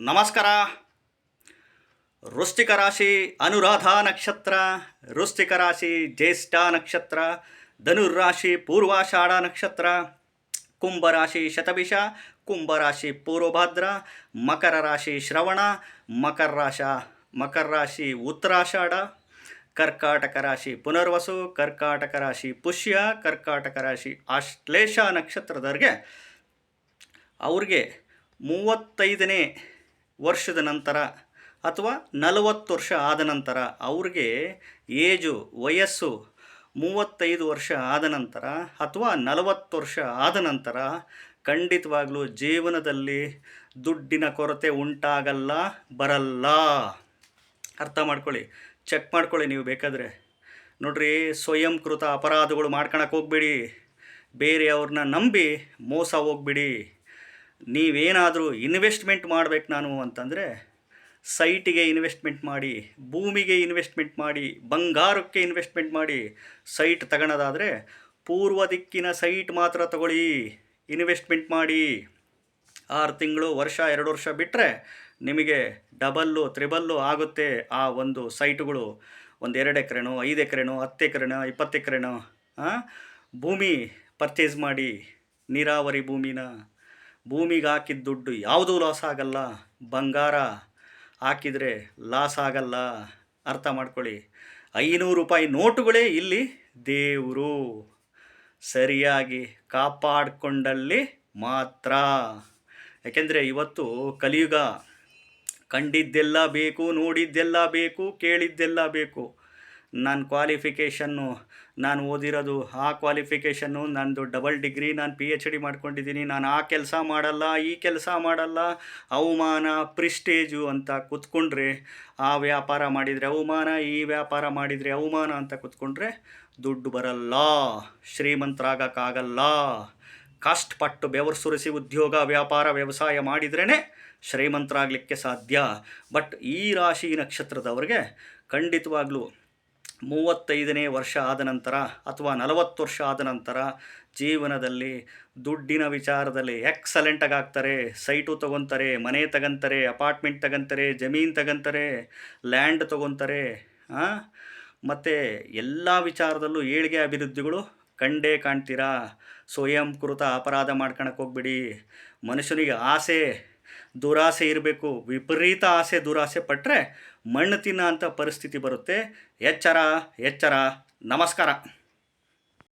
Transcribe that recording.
ನಮಸ್ಕಾರ. ವೃಶ್ಚಿಕ ರಾಶಿ ಅನುರಾಧ ನಕ್ಷತ್ರ, ವೃಶ್ಚಿಕ ರಾಶಿ ಜ್ಯೇಷ್ಠ ನಕ್ಷತ್ರ, ಧನುರ್ರಾಶಿ ಪೂರ್ವಾಷಾಢ ನಕ್ಷತ್ರ ಕುಂಭರಾಶಿ ಶತಭಿಷ ಕುಂಭರಾಶಿ ಪೂರ್ವಭಾದ್ರ, ಮಕರ ರಾಶಿ ಶ್ರವಣ, ಮಕರ ರಾಶ, ಮಕರ ರಾಶಿ ಉತ್ತರಾಷಾಢ, ಕರ್ಕಾಟಕ ರಾಶಿ ಪುನರ್ವಸು, ಕರ್ಕಾಟಕ ರಾಶಿ ಪುಷ್ಯ, ಕರ್ಕಾಟಕ ರಾಶಿ ಆಶ್ಲೇಷ ನಕ್ಷತ್ರದವ್ರಿಗೆ ಅವ್ರಿಗೆ ಮೂವತ್ತೈದನೇ ವರ್ಷದ ನಂತರ ಅಥವಾ ನಲವತ್ತು ವರ್ಷ ಆದ ನಂತರ ಅವ್ರಿಗೆ ಏಜು, ವಯಸ್ಸು ಮೂವತ್ತೈದು ವರ್ಷ ಆದ ನಂತರ ಅಥವಾ ನಲವತ್ತು ವರ್ಷ ಆದ ನಂತರ ಖಂಡಿತವಾಗಲೂ ಜೀವನದಲ್ಲಿ ದುಡ್ಡಿನ ಕೊರತೆ ಉಂಟಾಗಲ್ಲ, ಬರಲ್ಲ. ಅರ್ಥ ಮಾಡ್ಕೊಳ್ಳಿ ಚೆಕ್ ಮಾಡ್ಕೊಳ್ಳಿ ನೀವು ಬೇಕಾದರೆ. ನೋಡ್ರಿ, ಸ್ವಯಂಕೃತ ಅಪರಾಧಗಳು ಮಾಡ್ಕೊಳಕ್ಕೆ ಹೋಗ್ಬೇಡಿ. ಬೇರೆಯವ್ರನ್ನ ನಂಬಿ ಮೋಸ ಹೋಗ್ಬಿಡಿ. ನೀವೇನಾದರೂ ಇನ್ವೆಸ್ಟ್ಮೆಂಟ್ ಮಾಡಬೇಕು ನಾನು ಅಂತಂದರೆ ಸೈಟಿಗೆ ಇನ್ವೆಸ್ಟ್ಮೆಂಟ್ ಮಾಡಿ, ಭೂಮಿಗೆ ಇನ್ವೆಸ್ಟ್ಮೆಂಟ್ ಮಾಡಿ, ಬಂಗಾರಕ್ಕೆ ಇನ್ವೆಸ್ಟ್ಮೆಂಟ್ ಮಾಡಿ ಸೈಟ್ ತಗೊಳೋದಾದರೆ ಪೂರ್ವ ದಿಕ್ಕಿನ ಸೈಟ್ ಮಾತ್ರ ತಗೊಳ್ಳಿ, ಇನ್ವೆಸ್ಟ್ಮೆಂಟ್ ಮಾಡಿ. ಆರು ತಿಂಗಳು, ವರ್ಷ, ಎರಡು ವರ್ಷ ಬಿಟ್ಟರೆ ನಿಮಗೆ ಡಬಲ್ಲು, ತ್ರಿಬಲ್ಲು ಆಗುತ್ತೆ ಆ ಒಂದು ಸೈಟುಗಳು. ಒಂದು ಎರಡು ಎಕರೆನೋ, ಐದು ಎಕರೆನೋ, ಹತ್ತು ಎಕರೆನೋ, ಇಪ್ಪತ್ತು ಎಕರೆನೋ ಭೂಮಿ ಪರ್ಚೇಸ್ ಮಾಡಿ ನೀರಾವರಿ ಭೂಮಿನ ಭೂಮಿಗೆ ಹಾಕಿದ ದುಡ್ಡು ಯಾವುದೂ ಲಾಸ್ ಆಗಲ್ಲ. ಬಂಗಾರ ಹಾಕಿದರೆ ಲಾಸ್ ಆಗಲ್ಲ. ಅರ್ಥ ಮಾಡ್ಕೊಳ್ಳಿ. ಐನೂರು ರೂಪಾಯಿ ನೋಟುಗಳೇ ಇಲ್ಲಿ ದೇವರು. ಸರಿಯಾಗಿ ಕಾಪಾಡಿಕೊಂಡಲ್ಲಿ ಮಾತ್ರ. ಯಾಕೆಂದರೆ ಇವತ್ತು ಕಲಿಯುಗ, ಕಂಡಿದ್ದೆಲ್ಲ ಬೇಕು, ನೋಡಿದ್ದೆಲ್ಲ ಬೇಕು, ಕೇಳಿದ್ದೆಲ್ಲ ಬೇಕು. ನನ್ನ ಕ್ವಾಲಿಫಿಕೇಷನ್ನು ನಾನು ಓದಿರೋದು ಆ ಕ್ವಾಲಿಫಿಕೇಷನ್ನು ನಂದು ಡಬಲ್ ಡಿಗ್ರಿ ನಾನು ಪಿ ಎಚ್ ಡಿ ಮಾಡ್ಕೊಂಡಿದ್ದೀನಿ. ನಾನು ಆ ಕೆಲಸ ಮಾಡಲ್ಲ, ಈ ಕೆಲಸ ಮಾಡಲ್ಲ. ಅವಮಾನ ಪ್ರಿಸ್ಟೇಜು ಅಂತ ಕೂತ್ಕೊಂಡ್ರೆ, ಆ ವ್ಯಾಪಾರ ಮಾಡಿದರೆ ಅವಮಾನ, ಈ ವ್ಯಾಪಾರ ಮಾಡಿದರೆ ಅವಮಾನ ಅಂತ ಕೂತ್ಕೊಂಡ್ರೆ ದುಡ್ಡು ಬರಲ್ಲ, ಶ್ರೀಮಂತರಾಗಕ್ಕಾಗಲ್ಲ. ಕಷ್ಟಪಟ್ಟು ಬೆವರು ಸುರಿಸಿ ಉದ್ಯೋಗ, ವ್ಯಾಪಾರ, ವ್ಯವಸಾಯ ಮಾಡಿದ್ರೇ ಶ್ರೀಮಂತರಾಗಲಿಕ್ಕೆ ಸಾಧ್ಯ. ಬಟ್ ಈ ರಾಶಿ ನಕ್ಷತ್ರದವ್ರಿಗೆ ಖಂಡಿತವಾಗ್ಲೂ ಮೂವತ್ತೈದನೇ ವರ್ಷ ಆದ ನಂತರ ಅಥವಾ ನಲವತ್ತು ವರ್ಷ ಆದ ನಂತರ ಜೀವನದಲ್ಲಿ ದುಡ್ಡಿನ ವಿಚಾರದಲ್ಲಿ ಎಕ್ಸಲೆಂಟಾಗಿ ಆಗ್ತಾರೆ ಸೈಟು ತಗೊತಾರೆ, ಮನೆ ತಗೊಂತಾರೆ ಅಪಾರ್ಟ್ಮೆಂಟ್ ತಗೊಂತಾರೆ, ಜಮೀನು ತಗೊಂತಾರೆ ಲ್ಯಾಂಡ್ ತೊಗೊತಾರೆ ಮತ್ತು ಎಲ್ಲ ವಿಚಾರದಲ್ಲೂ ಏಳಿಗೆ ಅಭಿವೃದ್ಧಿಗಳು ಕಂಡೇ ಕಾಣ್ತೀರಾ. ಸ್ವಯಂಕೃತ ಅಪರಾಧ ಮಾಡ್ಕೊಳಕ್ಕೆ ಹೋಗ್ಬಿಡಿ. ಮನುಷ್ಯನಿಗೆ ಆಸೆ ದುರಾಸೆ ಇರಬೇಕು ವಿಪರೀತ ಆಸೆ ದುರಾಸೆ ಪಟ್ಟರೆ ಮಣ್ಣು ತಿನ್ನೋ ಅಂಥ ಪರಿಸ್ಥಿತಿ ಬರುತ್ತೆ. ಎಚ್ಚರ ಎಚ್ಚರ ನಮಸ್ಕಾರ.